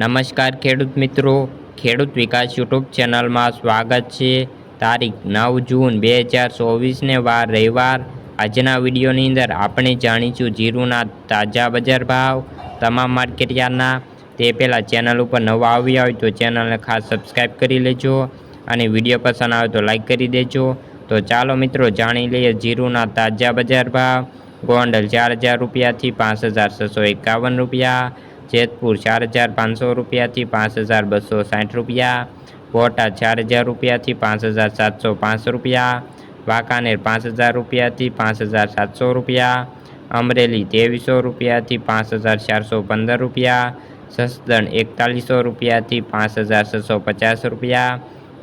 નમસ્કાર ખેડૂત મિત્રો. ખેડૂત વિકાસ યુટ્યુબ ચેનલમાં સ્વાગત છે. તારીખ નવ જૂન બે હજાર ચોવીસને વાર રવિવાર. આજના વિડીયોની અંદર આપણે જાણીશું જીરુના તાજા બજાર ભાવ, તમામ માર્કેટયાર્ડના તે પહેલાં ચેનલ ઉપર નવા આવ્યા હોય તો ચેનલને ખાસ સબસ્ક્રાઈબ કરી લેજો અને વીડિયો પસંદ આવે તો લાઈક કરી દેજો. તો ચાલો મિત્રો જાણી લઈએ જીરુના તાજા બજાર ભાવ. ગોંડલ ચાર હજાર રૂપિયાથી પાંચ હજાર છસો એકાવન રૂપિયા. જેતપુર ચાર હજાર પાંચસો રૂપિયાથી પાંચ હજાર બસો સાઠ રૂપિયા બોટાદ ચાર હજાર રૂપિયાથી પાંચ હજાર સાતસો પાંચ રૂપિયા વાંકાનેર પાંચ હજાર રૂપિયાથી પાંચ હજાર સાતસો રૂપિયા અમરેલી ત્રેવીસો રૂપિયાથી પાંચ હજાર ચારસો પંદર રૂપિયા સસદણ એકતાલીસો રૂપિયાથી પાંચ હજાર છસો પચાસ રૂપિયા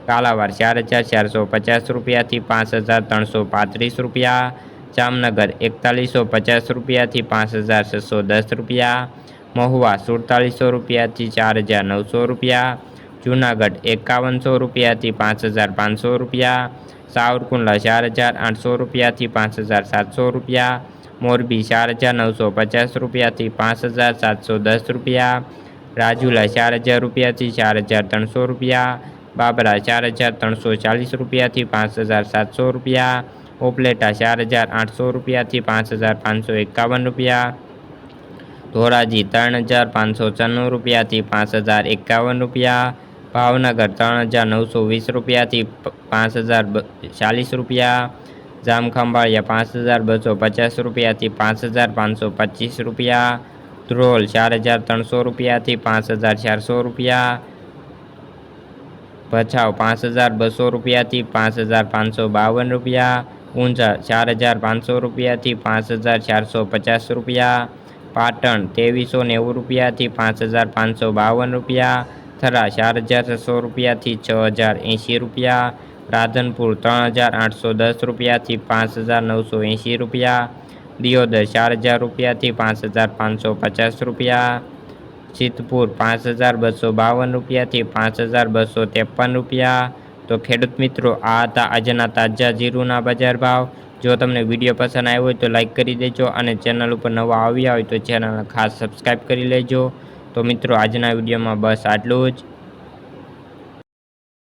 કાલાવાર ચાર હજાર ચારસો પચાસ રૂપિયાથી પાંચ હજાર ત્રણસો પાંત્રીસ રૂપિયા જામનગર એકતાલીસો પચાસ રૂપિયાથી પાંચ હજાર છસો દસ રૂપિયા મહુવા સુડતાલીસો રૂપિયાથી ચાર હજાર નવસો રૂપિયા જુનાગઢ એકાવનસો રૂપિયાથી પાંચ હજાર પાંચસો રૂપિયા સાવરકુંડલા ચાર હજાર આઠસો રૂપિયાથી પાંચ હજાર સાતસો રૂપિયા મોરબી ચાર હજાર નવસો પચાસ રૂપિયાથી પાંચ હજાર સાતસો દસ રૂપિયા રાજુલા ચાર હજાર રૂપિયાથી ચાર હજાર ત્રણસો રૂપિયા બાબરા ચાર હજાર ત્રણસો ચાલીસ રૂપિયાથી પાંચ હજાર સાતસો રૂપિયા ઓપલેટા ચાર હજાર આઠસો રૂપિયાથી પાંચ હજાર પાંચસો એકાવન રૂપિયા ધોરાજી ત્રણ હજાર પાંચસો છન્નું રૂપિયાથી પાંચ હજાર એકાવન રૂપિયા ભાવનગર ત્રણ હજાર નવસો વીસ રૂપિયાથી પ- પાંચ હજાર બ- ચાલીસ રૂપિયા જામખંભાળિયા પાંચ હજાર બસો પચાસ રૂપિયાથી પાંચ હજાર પાંચસો પચીસ રૂપિયા ધ્રોલ ચાર હજાર ત્રણસો રૂપિયાથી પાંચ હજાર ચારસો રૂપિયા ભચાઉ પાંચ હજાર બસો રૂપિયાથી પાંચ હજાર પાંચસો બાવન રૂપિયા ઊંઝા ચાર હજાર પાંચસો રૂપિયાથી પાંચ હજાર ચારસો પચાસ રૂપિયા પાટણ ત્રેવીસો નેવું રૂપિયાથી પાંચ હજાર પાંચસો બાવન રૂપિયા થરા ચાર હજાર છસો રૂપિયાથી છ હજાર એંશી રૂપિયા રાધનપુર ત્રણ હજાર આઠસો દસ રૂપિયાથી પાંચ હજાર નવસો એંશી રૂપિયા દિયોદર ચાર હજાર રૂપિયાથી પાંચ હજાર પાંચસો પચાસ રૂપિયા સિદ્ધપુર પાંચ હજાર બસો બાવન રૂપિયાથી પાંચ હજાર બસો ત્રેપન રૂપિયા તો ખેડૂત મિત્રો આ હતા આજના તાજા જીરુના બજાર ભાવ જો તમને વીડિયો પસંદ આવ્યો હોય તો લાઈક કરી દેજો અને ચેનલ ઉપર નવા આવ્યા હોય તો ચેનલને ખાસ સબસ્ક્રાઈબ કરી લેજો. તો મિત્રો, આજના વિડીયોમાં બસ આટલું જ.